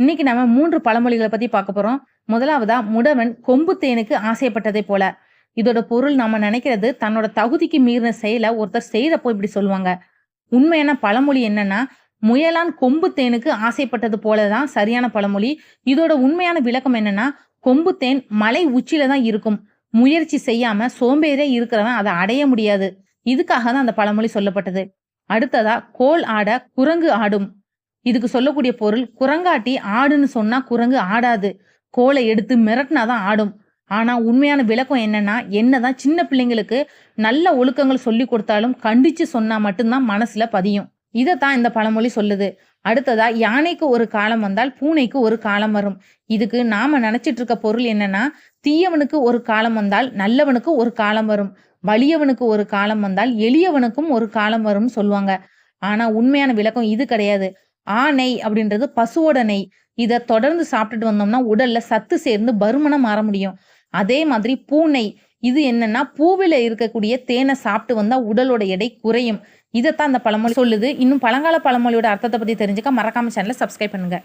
இன்னைக்கு நம்ம மூன்று பழமொழிகளை பத்தி பார்க்க போறோம். முதலாவதா முடவன் கொம்பு தேனுக்கு ஆசைப்பட்டதை போல. இதோட பொருள் நம்ம நினைக்கிறது தன்னோட தகுதிக்கு மீறின செயலை ஒருத்தர் செய்யறப்போ இப்படி சொல்லுவாங்க. உண்மையான பழமொழி என்னன்னா முயலான் கொம்பு தேனுக்கு ஆசைப்பட்டது போலதான் சரியான பழமொழி. இதோட உண்மையான விளக்கம் என்னன்னா கொம்பு தேன் மலை உச்சியில தான் இருக்கும். முயற்சி செய்யாம சோம்பேறியா இருக்கிறவன் அதை அடைய முடியாது. இதுக்காக தான் அந்த பழமொழி சொல்லப்பட்டது. அடுத்ததா கோல் ஆட குரங்கு ஆடும். இதுக்கு சொல்லக்கூடிய பொருள் குரங்காட்டி ஆடுன்னு சொன்னா குரங்கு ஆடாது. கோலை எடுத்து மிரட்டினாதான் ஆடும். ஆனா உண்மையான விளக்கம் என்னன்னா என்னதான் சின்ன பிள்ளைங்களுக்கு நல்ல ஒழுக்கங்கள் சொல்லி கொடுத்தாலும் கண்டிச்சு சொன்னா மட்டும்தான் மனசுல பதியும். இதைத்தான் இந்த பழமொழி சொல்லுது. அடுத்ததா யானைக்கு ஒரு காலம் வந்தால் பூனைக்கு ஒரு காலம் வரும். இதுக்கு நாம நினைச்சிட்டு இருக்க பொருள் என்னன்னா தீயவனுக்கு ஒரு காலம் வந்தால் நல்லவனுக்கு ஒரு காலம் வரும். வலியவனுக்கு ஒரு காலம் வந்தால் எளியவனுக்கும் ஒரு காலம் வரும்னு சொல்லுவாங்க. ஆனா உண்மையான விளக்கம் இது கிடையாது. ஆ நெய் அப்படின்றது பசுவோட நெய். இதை தொடர்ந்து சாப்பிட்டுட்டு வந்தோம்னா உடல்ல சத்து சேர்ந்து பருமனம் மாற முடியும். அதே மாதிரி பூனை இது என்னன்னா பூவில இருக்கக்கூடிய தேனை சாப்பிட்டு வந்தா உடலோட எடை குறையும். இதைத்தான் அந்த பழமொழி சொல்லுது. இன்னும் பழங்கால பழமொழியோட அர்த்தத்தை பத்தி தெரிஞ்சுக்க மறக்காம சேனலை சப்ஸ்கிரைப் பண்ணுங்க.